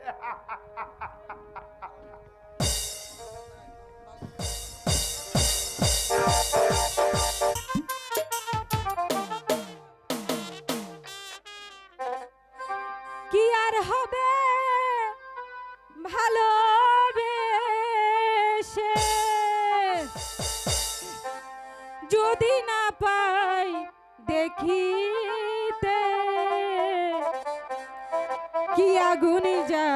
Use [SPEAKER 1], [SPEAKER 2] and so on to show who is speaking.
[SPEAKER 1] কি আর হবে? ভালো যদি না পাই দেখিতে আগুনি যা